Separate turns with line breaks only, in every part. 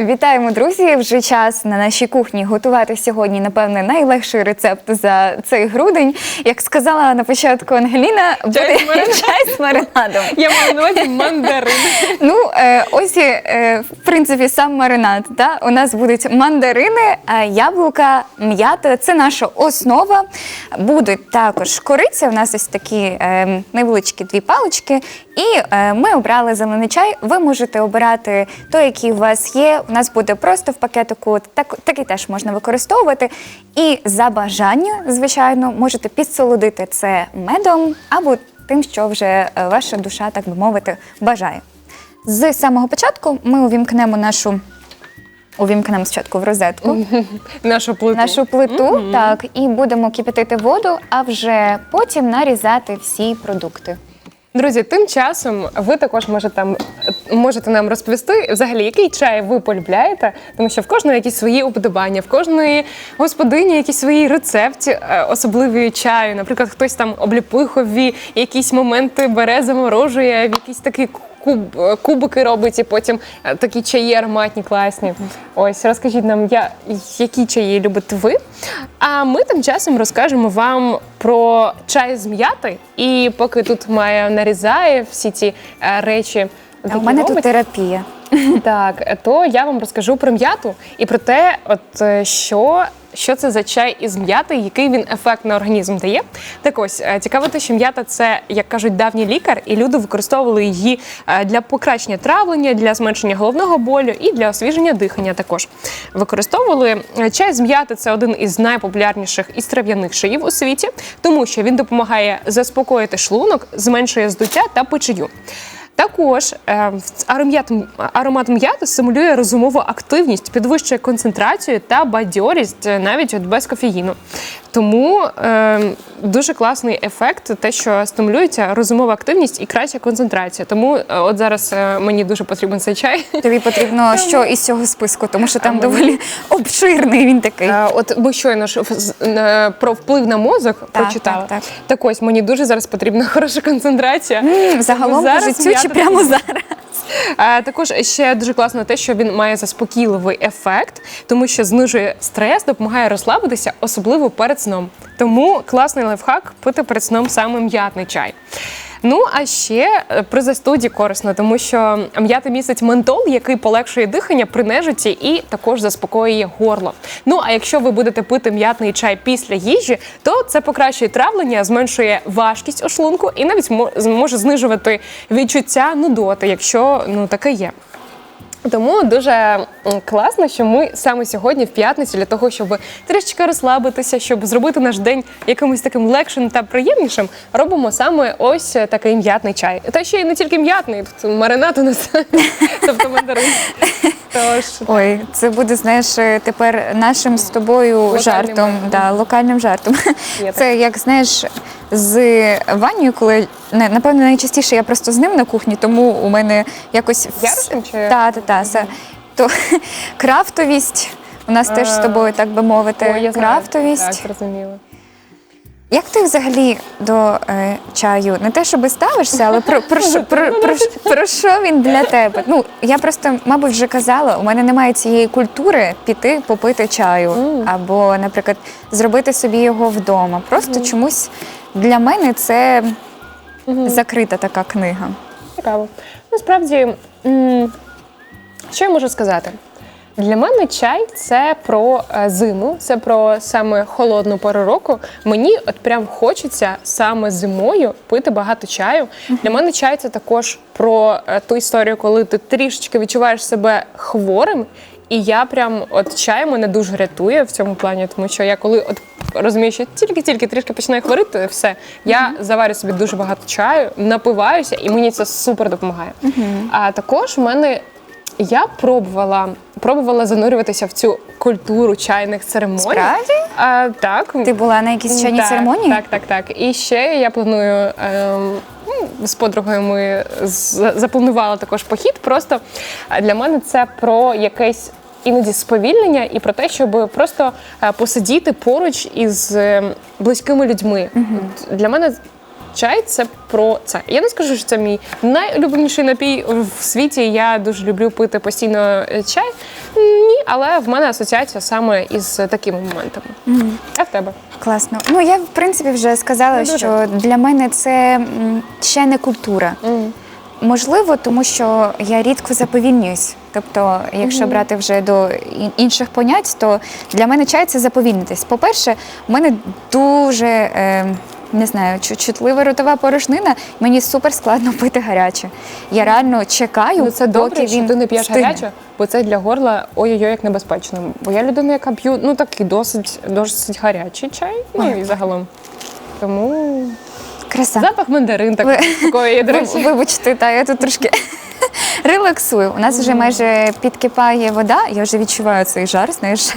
Вітаємо, друзі! Вже час на нашій кухні готувати сьогодні, напевне, найлегший рецепт за цей грудень. Як сказала на початку Ангеліна, буде чай з маринадом.
Я маю на увазі мандарин.
Ну, е, ось е, в принципі, сам маринад. Да? У нас будуть мандарини, е, яблука, м'ята. Це наша основа. Будуть також кориця. У нас ось такі невеличкі дві палички. І ми обрали зелений чай. Ви можете обирати той, який у вас є. У нас буде просто в пакетику, так, такий теж можна використовувати. І за бажання, звичайно, можете підсолодити це медом або тим, що вже е, ваша душа, так би мовити, бажає. З самого початку ми увімкнемо нашу. Увімкнемо спочатку в розетку
Нашу плиту.
нашу плиту, так, і будемо кипятити воду, а вже потім нарізати всі продукти.
Друзі, тим часом ви також можете, там, можете нам розповісти, взагалі, який чай ви полюбляєте, тому що в кожного якісь свої уподобання, в кожної господині якісь свої рецепти е, особливі чаю. Наприклад, хтось там обліпихові, якісь моменти бере, заморожує, в якісь такі куб, кубики робить, і потім е, такі чаї ароматні, класні. Ось розкажіть нам, я, які чаї любите ви. А ми тим часом розкажемо вам про чай з м'яти. І поки тут Майя нарізає всі ці е, речі.
А у мене тут терапія.
так, то я вам розкажу про м'яту і про те, от е, що. Що це за чай із м'яти, який він ефект на організм дає? Так ось е, цікаво, те, що м'ята це, як кажуть, давній лікар, і люди використовували її е, для покращення травлення, для зменшення головного болю і для освіження дихання. Також використовували чай з м'яти. Це один із найпопулярніших із трав'яних чаїв у світі, тому що він допомагає заспокоїти шлунок, зменшує здуття та печію. Також е, аромат, м'яти стимулює розумову активність, підвищує концентрацію та бадьорість е, навіть от без кофеїну. Тому е, дуже класний ефект, те, що стимулюється розумова активність і краща концентрація. Тому е, от зараз е, мені дуже потрібен цей чай.
Тобі потрібно що із цього списку, тому що там доволі обширний він такий.
Е, От ми щойно ж в- з- е, про вплив на мозок прочитали.
так, так.
так ось мені дуже зараз потрібна хороша концентрація.
М, Загалом по
Зараз
життю чи прямо зараз?
А, також ще дуже класно те, що він має заспокійливий ефект, тому що знижує стрес, допомагає розслабитися, особливо перед сном. Тому класний лайфхак пити перед сном саме м'ятний чай. Ну а ще е, при застуді корисно, тому що м'ята містить ментол, який полегшує дихання при нежиті і також заспокоює горло. Ну а якщо ви будете пити м'ятний чай після їжі, то це покращує травлення, зменшує важкість у шлунку і навіть мо- може знижувати відчуття нудоти, якщо ну таке є. Тому дуже класно, що ми саме сьогодні, в п'ятницю, для того, щоб трішечки розслабитися, щоб зробити наш день якимось таким легшим та приємнішим, робимо саме ось такий м'ятний чай. Та ще й не тільки м'ятний, тут маринад у нас, тобто мандарин.
Ой, це буде, знаєш, тепер нашим з тобою жартом,
жартом.
да, локальним жартом. Це як знаєш, з Ванею, коли не- напевно найчастіше я просто з ним на кухні, тому у мене якось
Ярусом чи-
та, та, та, все. то крафтовість. У нас теж з тобою, так би мовити,
Ой, я знаю.
крафтовість.
Так, зрозуміло.
Як ти взагалі до е, чаю? Не те, щоб ставишся, але про, про, що, про, про, про що він для тебе? Ну, я просто, мабуть, вже казала, у мене немає цієї культури піти попити чаю. Або, наприклад, зробити собі його вдома. Просто чомусь для мене це закрита така книга.
Цікаво. Насправді, що я можу сказати? Для мене чай це про е, зиму, це про саме холодну пору року. Мені от прям хочеться саме зимою пити багато чаю. Для мене чай це також про е, ту історію, коли ти трішечки відчуваєш себе хворим. І я прям от чай мене дуже рятує в цьому плані, тому що я коли от розумію, що тільки-тільки трішки починаю хворити, все, я заварю собі дуже багато чаю, напиваюся, і мені це супер допомагає. А також в мене я пробувала, пробувала занурюватися в цю культуру чайних церемоній.
Справді?
А, так.
Ти була на якійсь чайній
так,
церемонії?
Так, так, так. І ще я планую. Ем, ну, з подругою ми з- запланували також похід. Просто е, для мене це про якесь іноді сповільнення і про те, щоб просто е, посидіти поруч із е, близькими людьми. От Для мене чай це про це. Я не скажу, що це мій найулюбленіший напій в світі. Я дуже люблю пити постійно е, чай. Ні, але в мене асоціація саме із такими моментами. А в тебе?
Класно. Ну я в принципі вже сказала,
Ну, дуже.
що для мене це ще не культура. Можливо, тому що я рідко заповільнююсь. Тобто, якщо брати вже до інших понять, то для мене чай це заповільнитись. По-перше, в мене дуже е, не знаю, чутлива ротова порожнина. Мені супер складно пити гаряче. Я реально чекаю,
Ну це
доки
добре, що
він
ти не п'єш гаряче, бо це для горла ой-ой-ой, як небезпечно. Бо я людина, яка п'ю ну такий досить досить гарячий чай. Ну і загалом. Тому
Краса.
запах мандарин
Ви-
такої, такої до речі.
Вибачте, та я тут трошки релаксую. У нас вже майже підкипає вода, я вже відчуваю цей жар. Знаєш.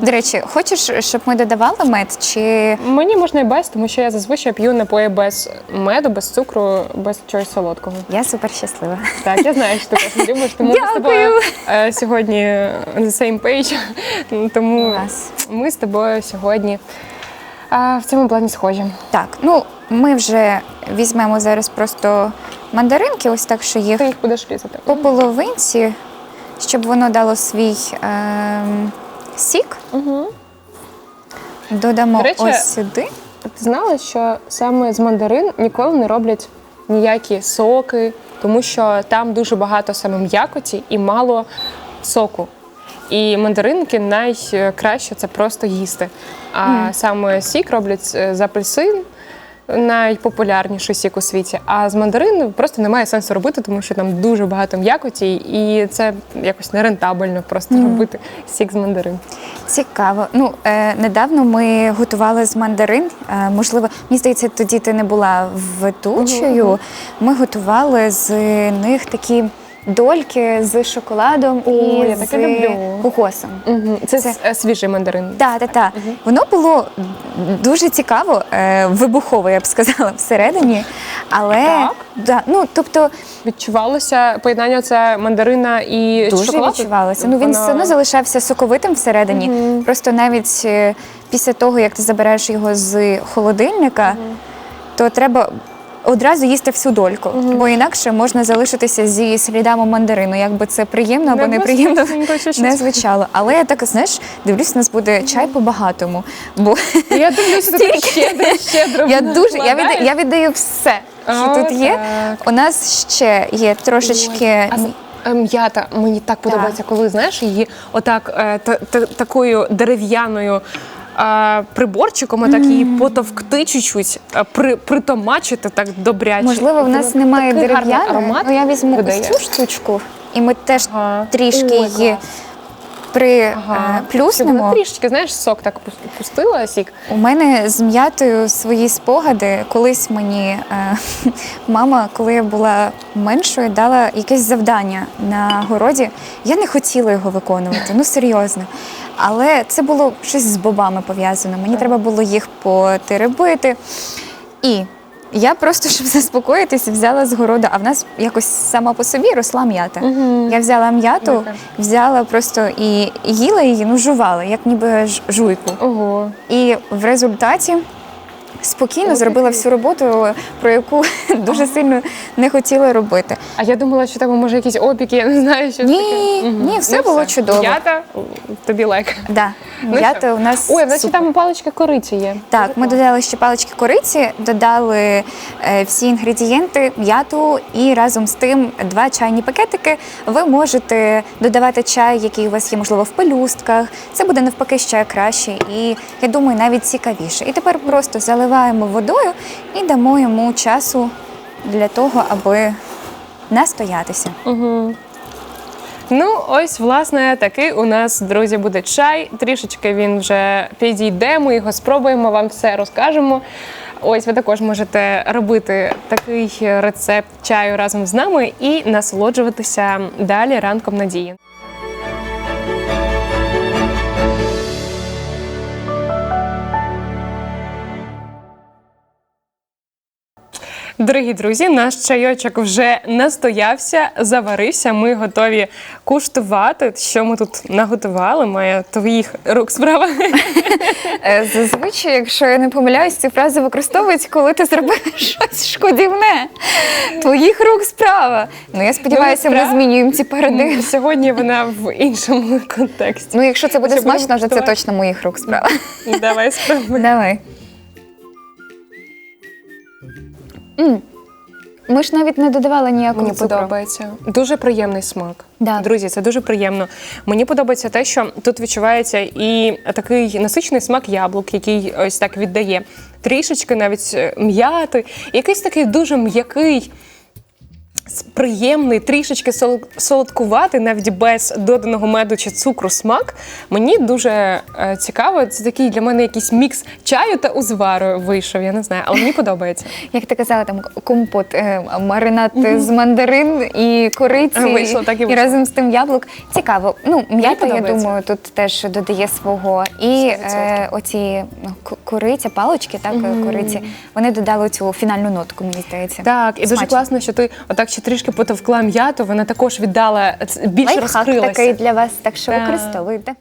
До речі, хочеш, щоб ми додавали мед? Чи
Мені можна і без, тому що я зазвичай п'ю напої без меду, без цукру, без чогось солодкого.
я супер щаслива?
Так, я знаю, що ти теж любиш, тому ми з тобою е, сьогодні on the same page. Тому
Клас.
ми з тобою сьогодні а, в цьому плані схожі.
Так, ну ми вже візьмемо зараз просто мандаринки, ось так, що їх
Ти їх будеш різати.
по половинці, щоб воно дало свій ем, сік.
Угу.
Додамо
До речі,
ось сюди.
Ти знала, що саме з мандарин ніколи не роблять ніякі соки, тому що там дуже багато саме м'якоті і мало соку. І мандаринки найкраще це просто їсти. А саме сік роблять е, з апельсин, найпопулярніший сік у світі. А з мандарин просто немає сенсу робити, тому що там дуже багато м'якоті, і це якось нерентабельно просто робити сік з мандарин.
Цікаво. Ну е, недавно ми готували з мандарин. Е, можливо, мені здається, тоді ти не була ведучою. Ми готували з них такі дольки з шоколадом
О,
і
я таке
з
люблю.
кокосом.
Угу. Це,
Це-
свіжий мандарин.
Так, так, так. Воно було дуже цікаво, е, вибухово, я б сказала, всередині. Але
Так?
Да, ну тобто
Відчувалося поєднання це мандарина і
дуже
шоколаду?
відчувалося. Ну він
Воно-
все одно залишався соковитим всередині. Просто навіть е, після того, як ти забереш його з холодильника, то треба. Одразу їсти всю дольку, бо інакше можна залишитися зі слідами мандарину. Якби це приємно або неприємно не звучало. Але я так, знаєш, дивлюсь, у нас буде чай по-багатому. Бо
Я дивлюся, ти так щедро, щедро.
я дуже я,
вкладаєш.
відда, я віддаю все, що
О,
тут є.
так.
У нас ще є трошечки.
Е, М'ята мені так подобається, коли знаєш її отак е, та, та- такою дерев'яною приборчиком, так її потовкти чуть-чуть, при, притомачити так добряче.
Можливо, в нас немає
такий гарний
дерев'яної.
аромат
Ну я візьму
видає.
цю штучку, і ми теж
Ага.
трішки
Ой,
її
клас.
При
Ага.
е, плюснемо.
Трішечки, знаєш, сок так пус- пустила, сік.
У мене з м'ятою свої спогади. Колись мені е, мама, коли я була меншою, дала якесь завдання на городі. Я не хотіла його виконувати, ну серйозно. Але це було щось з бобами пов'язано. Мені треба було їх потеребити. І я просто, щоб заспокоїтися, взяла з городу, а в нас якось сама по собі росла м'ята. Я взяла м'яту, взяла просто і їла її, ну жувала, як ніби жуйку.
Ого.
І в результаті спокійно зробила всю роботу, про яку дуже сильно не хотіла робити.
А я думала, що там може якісь опіки, я не знаю, що
Ні,
таке. Мгм.
ні, все було чудово.
М'ята, тобі лайк.
Да,
Ну
м'ята у нас
Ой,
супер.
там паличка кориці є.
Так, ми додали ще палички кориці, додали е, всі інгредієнти, м'яту і разом з тим два чайні пакетики. Ви можете додавати чай, який у вас є, можливо, в пелюстках. Це буде навпаки ще краще і я думаю, навіть цікавіше. І тепер просто заливаємо водою і дамо йому часу для того, аби настоятися.
Ну, ось, власне, такий у нас, друзі, буде чай. Трішечки він вже підійде, ми його спробуємо, вам все розкажемо. Ось ви також можете робити такий рецепт чаю разом з нами і насолоджуватися далі ранком надії. Дорогі друзі, наш чайочок вже настоявся, заварився. Ми готові куштувати, що ми тут наготували. Має твоїх рук справа.
Е, Зазвичай, якщо я не помиляюсь, ці фрази використовують, коли ти зробив щось шкодівне. Твоїх рук справа. Ну я сподіваюся, ми змінюємо ці парадигми.
Сьогодні вона в іншому контексті.
Ну, якщо це буде смачно, вже це точно моїх рук справа.
Давай спробуємо.
Давай. М. Ми ж навіть не додавали ніякого
Мені
цукру.
подобається. Дуже приємний смак.
Да.
Друзі, це дуже приємно. Мені подобається те, що тут відчувається і такий насичений смак яблук, який ось так віддає. Трішечки навіть е, м'яти, якийсь такий дуже м'який. Приємний, трішечки сол- солодкуватий, навіть без доданого меду чи цукру смак. Мені дуже е, цікаво. Це такий для мене якийсь мікс чаю та узвару вийшов. Я не знаю, але мені подобається.
Як ти казала, там компот, е, маринад з мандарин і кориці,
вийшло, так і
і разом з тим яблук. Цікаво. Ну, м'ята, я думаю, тут теж додає свого. І е, оці ну, кориця, палочки, так, е, кориці, вони додали цю фінальну нотку, мені здається.
Так, і дуже класно, що ти отак ще трішки потовкла м'яту, вона також віддала більше
Лайфхак
розкрилася.
такий для вас, так що
Так.
використовуйте.